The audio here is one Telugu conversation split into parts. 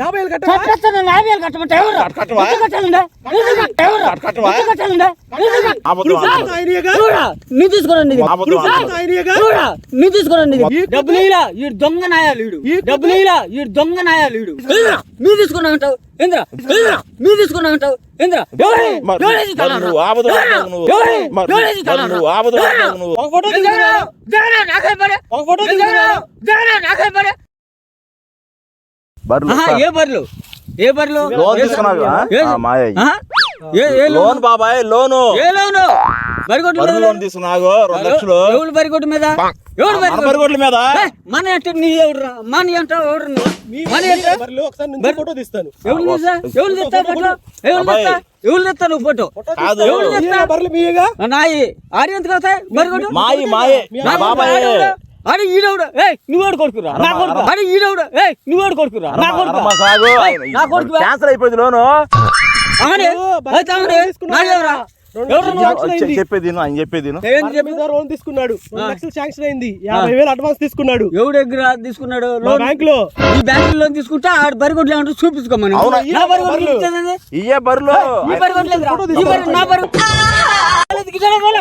యాభై వేలు కట్టొస్తాను, యాభై వేలు కట్టమంటే ఎవరు? కట్టాలండి? నువ్వు తీసుకోరండి? నువ్వు తీసుకోరండి డబ్బులు ఇలా ఈ దొంగ నాయాలు ఈడు. ఈ డబ్బులు ఇలా ఈ దొంగ? మీరు? మీరు తీసుకున్నారు? సార్. ఏ బర్రెలు? ఏ బర్రెలు? లోన్ ఏ తీసుకున్నావు కదా? మాయ. ఆహా? ఏ ఏ లోన్? బాబాయ్ లోను. ఏ లోను? మీద లోన్ తీసుకున్నావు రెండు లక్షలు. ఎవడు బరిగొడ్డు మీద? ఎవడు మన బరిగొడ్డు బరిగొడ్ల మీద? మన అంటే నీ ఎవడురా? మన ఎవడు నువ్వు? మన అంటే బర్రెలు ఒకసారి నుంచి ఫోటో తీస్తాను. ఎవరు ఎవరు తెస్తా ఫోటో ఎవరు. తెస్తా ఎవరు తెస్తా నువ్వు ఫోటో? కాదు ఎవరు తెస్తా బర్రెలు మీయేగా నాయి. ఆడి ఎంత అవుతాయి? బరిగొడ్డు మాయి మాయే. నా బాబాయ్. ఆడి ఈడవుడు ఏయ్ నువ్వు కొడుకురా? నా కొడుకు ఆడి ఈడవుడు ఏయ్ నువ్వు కొడుకురా? నా కొడుకు నా కొడుకు క్యాన్సల్ అయిపోయింది లోను. చెప్పేది ఆయన లోన్ తీసుకున్నాడు. లక్షలు శాంక్షన్ అయింది. యాభై వేలు అడ్వాన్స్ తీసుకున్నాడు. ఎవడు దగ్గర తీసుకున్నాడు మా లోన్? బ్యాంక్లో ఈ బ్యాంకు లోన్ తీసుకుంటే ఆడ బరిగొడ్లు ఏమంటారు? చూపించుకోమని. అవునా? నా ఇయ్యే ఈ బరి- బరి-.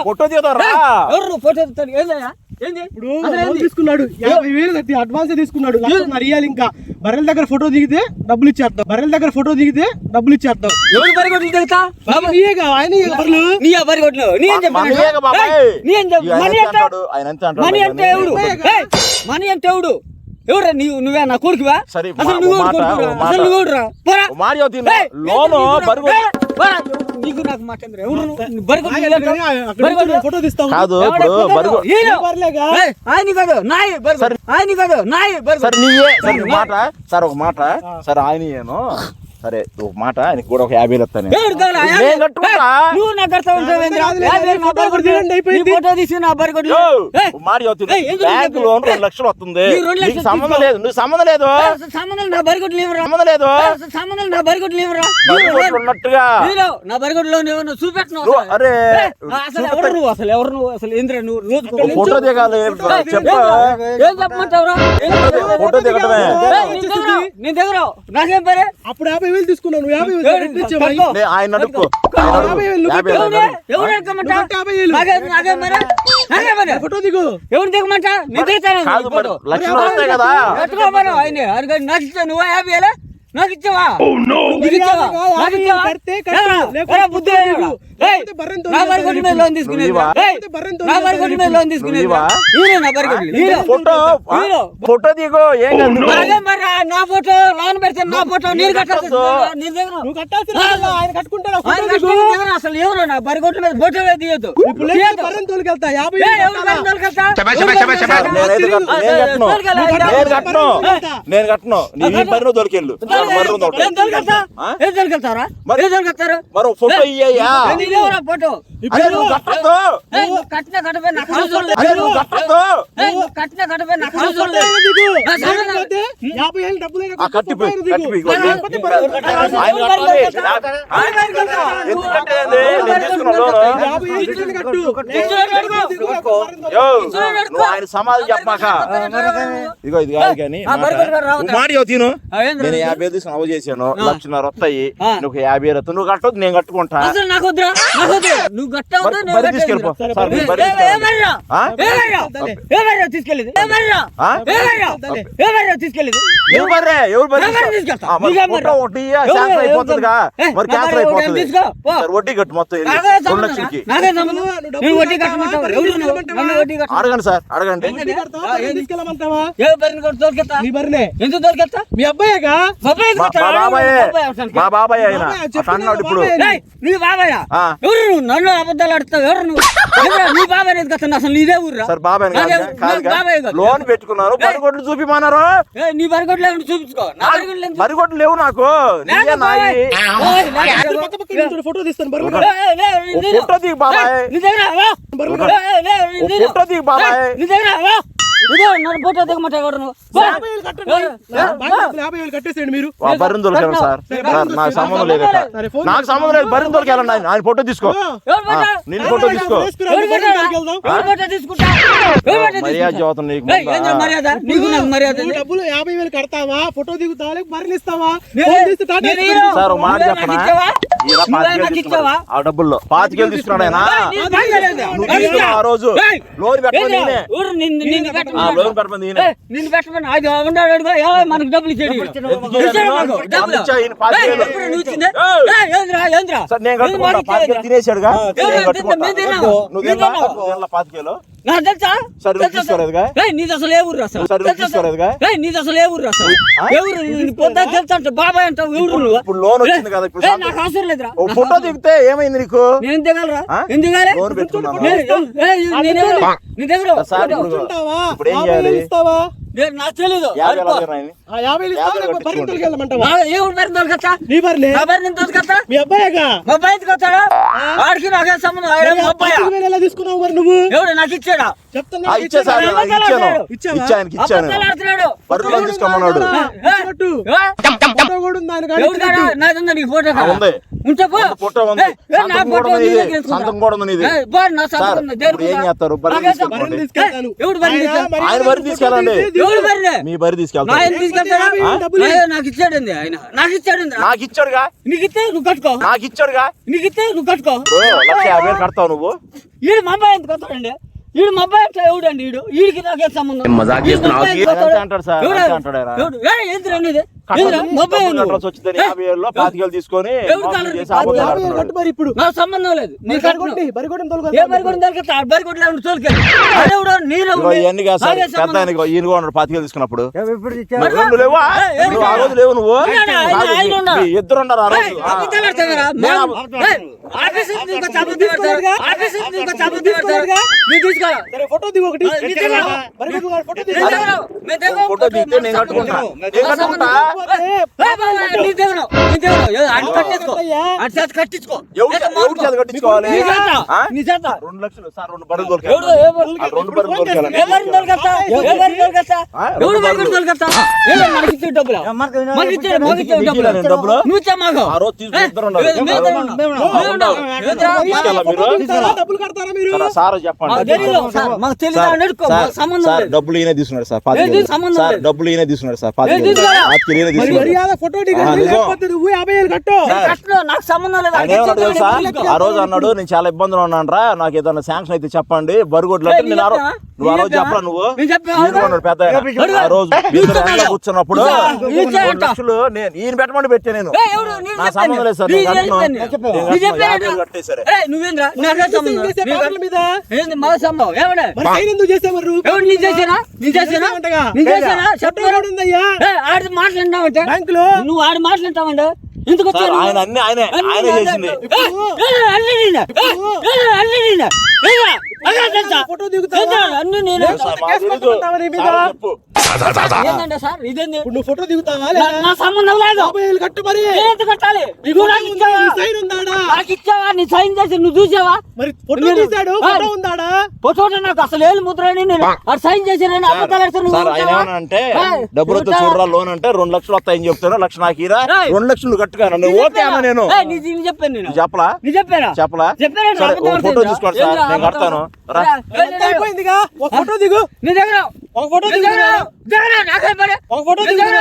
ఫోటో ఎవరు ఫోటో? ఇప్పుడు? తీసుకున్నాడు. యాభై వేలు కట్టి అడ్వాన్స్ తీసుకున్నాడు. ఇయ్యాలి ఇంకా. బర్రెల దగ్గర ఫోటో దిగితే డబ్బులు ఇచ్చేస్తాం. బర్రెల దగ్గర ఫోటో దిగితే డబ్బులు ఇచ్చేస్తాం. ఎవరు దిగుతా నీయేగా ఆయన నీ ఆ బరిగొడ్లు నీ ఏం చెప్పాను మనయేగా బాబాయ్. ఏయ్, నీ ఏం చెప్పు ఆయన మనీ అంటే ఎవడు? మనీ అంటే ఎవడు? ఎవరా నీవు? నువ్వే నా కొడుకువా? సరే, అసలు మా- నువ్వు. అసలు నువ్వు? పోరా. నీకు నాకు- బరిగొడ్లు ఏయ్, పోరా. నీకు నాకు మాట ఏందిరా? ఎవరు బరిగొడ్లు? నుంచి ఫోటో తీస్తాం కాదు ఇప్పుడు? బరుగు ఏయ్, ఆయన కాదు నాయి బరిగొడ్లు. ఆయన కాదు నాయి బరిగొడ్లు. సరే నీయే సరే ఒక మాట సార్ ఒక మాట సరే ఆయన సరే ఒక మాట ఆయనకి కూడా ఒక యాభై వేలు నువ్వు. నీ బ్యాంక్? లోన్ రెండు లక్షలు వస్తుంది. సంబంధం. లేదు నువ్వు సంబంధం లేదు. అసలు సంబంధం నా బరిగొడ్లు ఇవ్వరా సంబంధం లేదు. సంబంధం నా బరిగొడ్లు ఉన్నట్టుగా. నా బరిగొడ్లో నువ్వు అరే, అసలు ఎవరు నువ్వు? అసలు ఎవరు నువ్వు? అసలు ఏంద్ర నువ్వు? రోజు ఫోటో దిగాలి ఏం చెప్పమంటావురా? ఫోటో దిగటమే. ఏయ్, నీ దగ్గర నాకేం పరే? అప్పుడు యాభై వేలు తీసుకున్నావు నువ్వు యాభై వేలు ఆయన. యాభై వేలు. ఎవరు యాభై వేలు. ఫోటో దిగు. ఎవరు దిగమంటా దిగుతాను కాదు లక్షలు వస్తాయి నువ్వా యాభై వేలా. నాకు. ఇచ్చావా మీద లోన్ లోన్ ఫోటో దిగు ఏం మరి నా ఫోటో లోన్ పెడితే నా ఫోటో నేను అసలు ఎవరు? నా మీద ఫోటో తీయద్దు. కట్టను. నేను నేను నీ పని దొరికెళ్ళు మరి ఫోటో ఇయ్యా ఫోటో. కట్టిన కట్టపై నాకు కట్టిన కట్టపై నాకు యాభై వేలు డబ్బులు కట్టిపోయి ఆయన సమాధి చెప్పమాక ఇదిగో ఇది కాదు కానీ? మాట ఏంది నేను? యాభై తీసుకుని అవ చేశాను లక్షన్నర వస్తాయి ఆ. నువ్వు యాభై వస్తాయి. నువ్వు కట్టొద్దు నేను కట్టుకుంటా నువ్వు తీసుకెళ్ళిపో. వడ్డీ కట్టు మొత్తం రెండు లక్షలకి? అడగండి సార్ అడగండి ఎందుకు మీ అబ్బాయేగా బాబాయ్ మా బాబాయే. మా ఆయన అన్నాడు ఇప్పుడు నీ బాబాయ్. ఎవరు నువ్వు? నన్ను అబద్ధాలు ఆడుతావు? ఎవరు నువ్వు? నీ బాబాయ్ ఎందుకు అసలు అసలు నీదే ఊర్రా? సార్ బాబాయ్ కాదు కాదు. లోన్ పెట్టుకున్నారు. పనిగొడ్లు చూపిమన్నారు? ఏయ్, నీ బరిగొడ్లు ఏమన్నా చూపించుకో. నా బరిగొడ్లు లేవు నాకు. ఫోటో తీస్తాను ఫోటో దిగు బాబాయ్. ఫోటో దిగు బాబాయ్. నీ దగ్గర. ఇదే నన్ను ఫోటో దిగమంటే ఎవరు? నువ్వు? బా. యాభై వేలు కట్టండి. ఏ, ఏ, బాగా డబ్బులు యాభై వేలు కట్టేసేయండి మీరు. వా, బర్రెని దొరికాను సార్. సార్ నాకు సంబంధం లేదు ఇక్కడ. సరే, ఫోన్ నాకు సంబంధం లేదు. బర్రెని దొరికాలండి ఆయన. ఆయన ఫోటో తీసుకో. ఆ, ఫోటో? తీసుకో. మర్యాద నీకు నీకు నాకు ఉంది. డబ్బులు యాభై వేలు కడతావా? ఫోటో దిగుతావా? బర్రెలు ఇస్తావా? నేను- నేను. సార్ మాట చెప్పనా? ఆ డబ్బుల్లో పాతికేలు తీసుకున్నాడు ఆయన. నువ్వు తీసుకున్నావు ఆ రోజు లోన్ పెట్టమని ఏంద్రా? నేనే ఊరు నిన్ను నిన్ను ఆ పెట్టమన్నాడు. లోన్ పెట్టమని నేనే ఏయ్, నిన్ను పెట్టమని అది ఉన్నాడు అడుగు. ఏ, మనకు డబ్బులు ఇచ్చాడు ఈయన. ఎందుకు ఇచ్చాడు ఇచ్చాడు? మాకు డబ్బులు. ఇచ్చా, ఈయన పాతికేలు. ఏయ్, ఎప్పుడు నువ్వు ఇచ్చిందే? ఏయ్. ఏయ్, ఏంద్రా, ఏంద్రా? సార్ నేను ఏంది కట్టుకుంటా మాకు పాతికేలు ఇచ్చేది? తినేసాడుగా నేను కట్టుకుంటా మేము. నువ్వు మేము. నువ్వు పాతికేలు నీది అసలు ఏ ఊరు అసలు నీది అసలు ఏ ఊరు అసలు నీది పొద్దున తెలుసా అంటే బాబాయ్ అంటావు ఎవరు ఇప్పుడు లోన్ వచ్చింది కదా? ఇప్పుడు నాకు అవసరం లేదురా. ఓ ఫోటో దిగితే ఏమైంది నీకు? నేను దిగలరా? నేను దిగాలి ఎవరు? నీ దగ్గర. ఇప్పుడు ఏం చేయాలి? నాకు తెలీదు. ఆ యాభై నా నీ మీ అబ్బాయేగా? మా ఆడికి నాకే సంబంధం? ఆయన ఎలా తీసుకున్నావు మరి నువ్వు? ఎవడు? నాకు ఇచ్చాడా? చెప్తున్నా. ఇచ్చాను. ఇచ్చాను. ఇచ్చాను తీసుకోమన్నాడు? ఫోటో కూడా ఉంది ఆయన? నాది ఉందా ఫోటో? ఉంది. ఫోటో ఉంది. నా ఫోటో ఉంది నీ. సంతకం కూడా ఉంది సంతకం ఉంది. ఏం? చేస్తారు? తీసుకెళ్తాను. ఎవడు ఆయన తీసుకెళ్ళండి. ఎవడు? మీ బరి నా తీసుకెళ్తాను నాకు ఇచ్చాడండి ఆయన. నాకు ఇచ్చాడండి. నాకు ఇచ్చాడుగా? నీకు ఇస్తే నువ్వు కట్టుకో. నాకు ఇచ్చాడుగా? నీకు ఇస్తే నువ్వు కట్టుకో. ఓ, లక్ష యాభై వేలు కడతావు నువ్వు? ఈడు మా అబ్బాయి ఎందుకు వస్తాడండి? ఈడు మా అబ్బాయి ఎట్లా ఎవడండి ఈడు ఈడికి నాకే సంబంధం? ఇప్పుడు సంబంధం లేదు. నాకే సంబంధం. పాతికేలు తీసుకున్నప్పుడు. ఇద్దరు ఆఫీస్ నుంచి అబద్ధం ఆడతారు. ఆఫీస్ నుంచి అబద్ధం ఆడతారు. మీరు తీసుకోరా. సరే ఫోటో దిగు ఒకటి కాదు, ఫోటో దిగు. నేను దగ్గర. ఫోటో దిగితే నేను కట్టుకుంటా నేను కట్టుకుంటా నీ దగ్గర. నీ. ఏదో ఆయన కట్టించుకో. ఆయన చేత కట్టించుకో. ఎవడు లేక ఎవడు చేత కట్టించుకోవాలి నీ చేత. ఆ? నీ చేత. రెండు లక్షలు సార్ రెండు బరువు? దొరికాయి? ఆ రెండు బరువు దొరికాయి బరువు దొరకత్తా? ఆ, ఎవడు రెండు బరువు. దొరకత్తా? ఏదో మనకి ఇచ్చే డబ్బులు. మనకి ఇచ్చే మనకి ఇచ్చే డబ్బులు? నువ్వు ఇచ్చా మాకు. ఆ రోజు తీసుకుని సార్, చెప్పండి. డబ్బులు ఈయన తీసుకున్నాడు సార్. డబ్బులు ఈయన తీసుకున్నాడు సార్ ఆ, రోజు అన్నాడు నేను చాలా ఇబ్బందులు ఉన్నాను రా నాకు ఏదైనా శాంక్షన్ అయితే చెప్పండి. బరుగొడ్లు అంటే నేను? నువ్వు ఆ రోజు చెప్పా? చెప్పరా నువ్వు? పెద్ద. ఆ రోజు కూర్చున్నప్పుడు. లక్షలు నేను ఈయన పెట్టమని పెట్టా నేను. నా. సంబంధం లేదు సార్, నువ్వేంద్రా? మా సంభవం? ఏమడే మరి సైన్ ఎందుకు చేసావు మరి నువ్వు? ఎవడు నీ చేసానా నీ చేసానా చేసావంటగా? నీ చేసానా ఫోటో చెప్పరా కూడా ఉందయ్యా ఏ, ఆడి మాట్లాడినావంటే? బ్యాంకులో? నువ్వు ఆడి మాట్లాడతావంటే ఎందుకు ఆయన అన్ని ఆయనే ఆయనే. చేసింది. ఏ, అన్ని? ఫోటో? అన్ని నేనే. ఏంటంటే సార్ ఇదేంది? నువ్వు ఫోటో దిగుతావా నా- సంబంధం లేదు. కట్టు మరి. కట్టాలి? నీ నువ్వు ఫోటో నాకు ఉందా? ఇచ్చావా? నీ సైన్ ఉందాడా? నాకు ఇచ్చావా? నీ సైన్ చేసి నువ్వు చూసావా? మరి ఫోటో ఆ. ఫోటో ఉందాడా? పోచోట నాకు అసలు ఏళ్ళు ముద్రని నేను సైన్ చేసి నేను అబద్ధాలు నువ్వు అంటే డబ్బులు చూడరా? లోన్ అంటే రెండు లక్షలు వస్తాయని చెప్తాను లక్ష నాకు ఇరా. రెండు లక్షలు కట్టుగా నీ ఓకే అన్న? నేను. చెప్పాను నేను. చెప్పలా? నీ చెప్పానా? చెప్పలా? చెప్పానా? ఫోటో? తీసుకోండి సార్ నేను? కడతాను. అయిపోయిందిగా? ఒక ఫోటో దిగు. నీ దగ్గర ఒక ఫోటో దిగు దగ్గర దగ్గర నాకే పడే ఒక ఫోటో నీ దిగు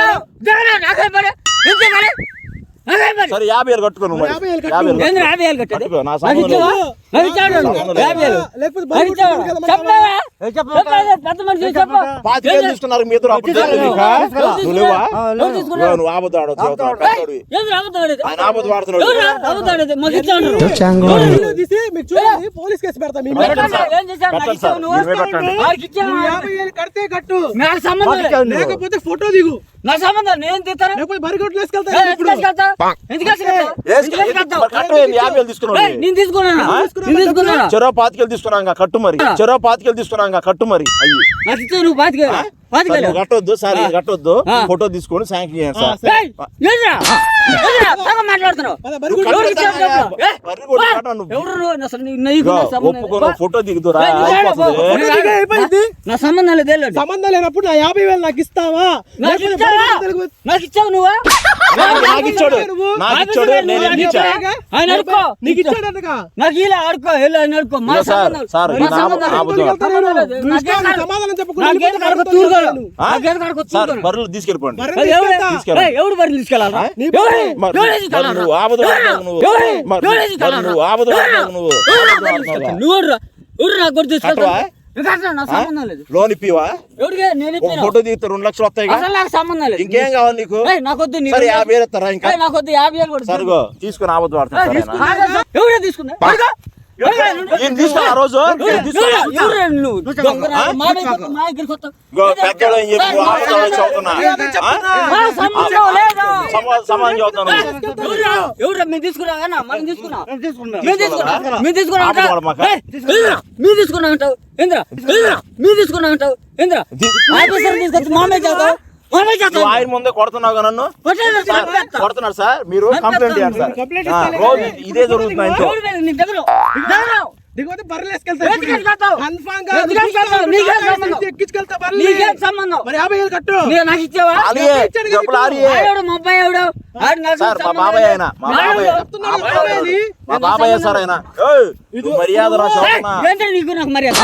దగ్గర దగ్గర సరే యాభై వేలు కట్టుకో నువ్వు మరి. యాభై వేలు కట్టుకో, నా. పాతికేలు తీసుకున్నారు మీ ఇద్దరు? నువ్వు ఆపద పోలీస్ కేసు పెడతా కడితే కట్టు. నాకు సంబంధం లేదు. లేకపోతే ఫోటో దిగు. నా సంబంధం నేను తీస్తాను. లేకపోతే బరిగొట్లు వేసుకెళ్తా చెరో పాతికేలు తీసుకున్నాగా కట్టు మరి. చెరో పాతికేలు తీసుకున్నాగా కట్టు మరి. అయ్యి. కట్టొద్దు సార్ ఇది కట్టొద్దు. ఫోటో తీసుకొని శాంక్షన్ చేయండి సార్. మాట్లాడుతున్నావు. ఫోటో దిగుతురా. నా సంబంధం లేదు. సంబంధం లేనప్పుడు నా యాభై వేలు నాకు ఇస్తావా? నాకు ఇచ్చావు నువ్వా? నాకు నాకు ఇచ్చాడు నువ్వు. నాకు ఇచ్చాడు నేను ఎందుకు ఇచ్చా ఆయన అడుకో నీకు ఇచ్చాడనగా నాకు ఇలా ఆడుకో వెళ్ళి ఆయన అడుకో మా ఇదిగో సార్, సంబంధం సార్, మా ఇది నా- సంబంధం నా లేదు. అబద్ధం. సంబంధం లేదు. నువ్వు నాకేం ఇష్టం, కాదు. సమాధానం చెప్పకుండా నాకేం వెళ్ళిపోతే కాదు, కడుపుతో తూరుగోలు. వెళ్ళాను. ఆ? నాకేం కాదు, సార్ తూరుగోలు. బర్రెలు తీసుకెళ్ళిపోండి. ఎవడు తీసుకెళ్ళాలా? నువ్వు ఆపద ఆపద నాకు? లోన్ ఇప్పివా. ఫోటో దిగితే రెండు లక్షలు వస్తాయి నాకు సంబంధం లేదు. ఇంకేం కావాలి నీకు? ఏయ్, నాకొద్దు నీ సరే యాభై వేలు ఇస్తారా ఇంకా? నాకొద్దు యాభై వేలు కూడా సరిగో. తీసుకుని. ఎవరే తీసుకున్నా తీసుకున్నా ఆ రోజు ఈయన తీసుకున్నా. ఎవరు? ఎవరు నువ్వు? దొంగ నా- మా దగ్గరికి వస్తావు, మా దగ్గరికి వస్తావు. ఇగో పెద్దోడు అని చెప్పి నువ్వు ఆపద పడి చదువుతున్నా ఆ? మా సంబంధం లేదు. సమా- సమానం చదువుతాను ఎవరురా? ఎవరురా? మేము తీసుకురా అన్నా, మనం తీసుకున్నాం. మేము తీసుకున్నాం. తీసుకున్నాం? మీరు తీసుకున్నాం అంటావు ఏంద్రా ఏంద్రా మీరు తీసుకున్నాం అంటావు ఆఫీసర్ తీసుకొచ్చి మామే చేద్దాం ఆయన ముందే కొడుతున్నావు కదా నన్ను. కొడుతున్నారు సార్ మీరు కంప్లైంట్ చేయండి సార్. ఇదే జరుగుతుంది బర్రెలు? ఎక్కించుకెళ్తా సంబంధం. మరి యాభై కట్టు. నీకు ఇచ్చావా? మా బాబాయ్. ఆయన మా బాబాయ్ బాబాయ్ సార్ ఆయన మర్యాద నీకు నాకు మర్యాద?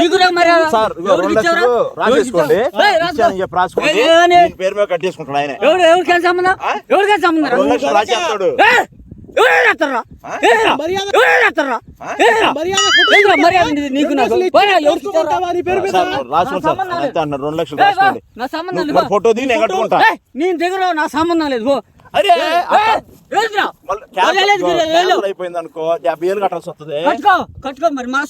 నీకు నాకు మర్యాద? సార్ రెండు? లక్షలు రాసేసుకోండి. చెప్పి రాసుకోండి. పేరు మీద కట్టేసుకుంటాడు ఆయన. ఎవరు ఎవరికైనా సంబంధం? ఎవరికైనా సంబంధం? రా? రెండు లక్షలు రాసేస్తాడు. రెండు లక్షలు నీ పేరు మీద? సార్ రాసుకోండి. సార్ సంబంధం లేదు. ఫోటో నేను దగ్గర నా సంబంధం. అరే. అయిపోయింది అనుకో యాభై కట్టాల్సి వస్తుంది కట్టుకో కట్టుకో మరి మా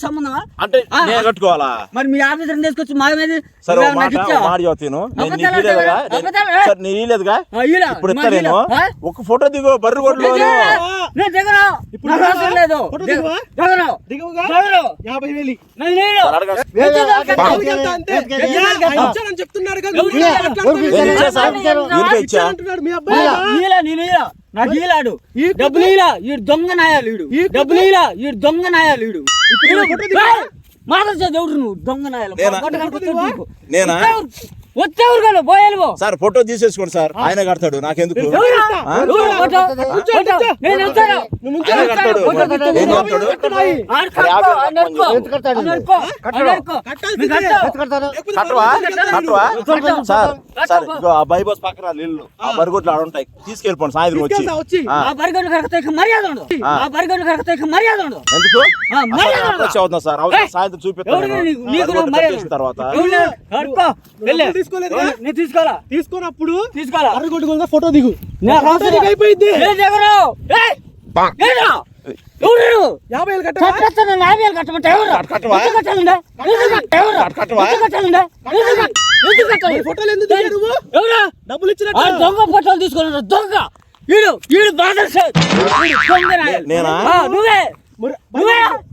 అంటే నేను కట్టుకోవాలా మరి మీ ఆఫీసర్ తీసుకొచ్చి మా మీద సరే నేను ఇయ్యలేదుగా? ఇప్పుడు ఇస్తా? ఒక ఫోటో దిగు బర్రు దిగను. ఇప్పుడు లేదు? దిగను. దిగను. యాభై వేలు చెప్తున్నాడు కదా, మాట్లాడుతున్నావు. నేను ఈలా. నాకు ఈలాడు ఈ డబ్బులు ఈలా ఈడు దొంగ నాయాలు ఈడు. ఈ డబ్బులు ఈలా ఈడు దొంగ నాయాలు ఈడు! మాట్లాడేది ఎవరు నువ్వు? దొంగ నాయాలు. నేనా? సార్ ఫోటో తీసేసుకోండి సార్. ఆయన కడతాడు నాకెందుకు. సార్. సార్ ఆ బైబస్ పక్కన ఇల్లు ఆ. బరిగొడ్లు ఆడ ఉంటాయి. తీసుకెళ్ళిపోండి సాయంత్రం వచ్చి. ఎందుకు? సార్? ఏయ్! సాయంత్రం చూపిస్తాను తర్వాత. తీసుకోలేదుగా? నేను తీసుకోవాలా తీసుకున్నప్పుడు తీసుకోవాలా దిగు నేను ఫోటో. దిగు అయిపోయింది? యాభై వేలు నన్ను యాభై వేలు కట్టమంటే ఎవరు? కట్టాలండి? ఎవరు? కట్టాలండి? కట్టాలి? ఫోటోలు ఎందుకు నువ్వు? డబ్బులు దొంగ ఫోటోలు తీసుకున్నాడు దొంగ వీడు వీడు బాధ? నువ్వే మరి- నువ్వే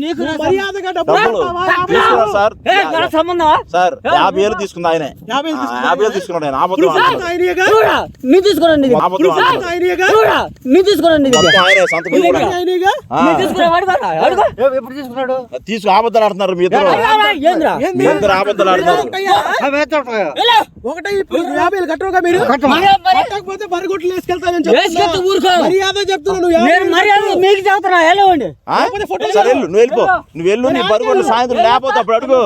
నీకు. సార్? సార్ యాభై వేలు తీసుకుంది ఆయనే. యాభై ఆ, తీసుకున్నాడా? ఆయన తీసుకు ఆడుతున్నారు మీ ఇద్దరు? మీ ఇద్దరు ఆడుతున్నారు. ఒకటే ఇప్పుడు యాభై మీరు. కట్టకపోతే బరిగొట్లు వేసుకెళ్తానని చెప్తున్నా. మర్యాద చెప్తున్నా నువ్వు మర్యాద. మీకు? వెళ్ళు నువ్వు వెళ్ళిపో. నువ్వు వెళ్ళు నీ బరిగొడ్లు సాయంత్రం లేకపోతే అప్పుడు అడుగు.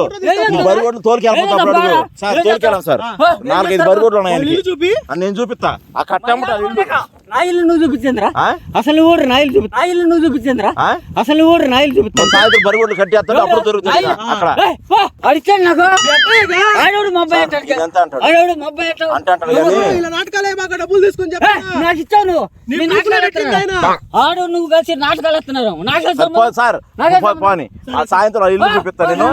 నీ బరిగొడ్లు తోలుకెళ్ళిపోతే అప్పుడు అడుగు. సార్ తోలుకెళ్ళాం సార్ నాలుగైదు బరిగొడ్లు ఉన్నాయి నేను చూపిస్తా. ఆ కట్టమ్మట నా ఇల్లు నువ్వు చూపించిందిరా? ఆ? అసలు ఊరు నా ఇల్లు చూపి నా ఇల్లు నువ్వు చూపించిందిరా? అసలు ఊరు నా ఇల్లు చూపిస్తా మొన్న సాయంత్రం బరిగొడ్లు కట్టేస్తాడు అప్పుడు దొరుకుతుంది అక్కడ. అడిచాడు నాకు. ఆడవాడు మా అబ్బాయి అంటాడు. ఇదంతా అంటాడు. ఆడవాడు మా అబ్బాయి అంటాడు. అంటే అంటాడు కానీ ఇలా నాటకాలే మాకు డబ్బులు తీసుకొని చెప్పా. నాకు ఇచ్చావు నువ్వు. ఆడు నువ్వు కలిసి నాటకాలు సరే, సార్ నాకే ఆ సాయంత్రం ఆ ఇల్లు చూపిస్తా నేను.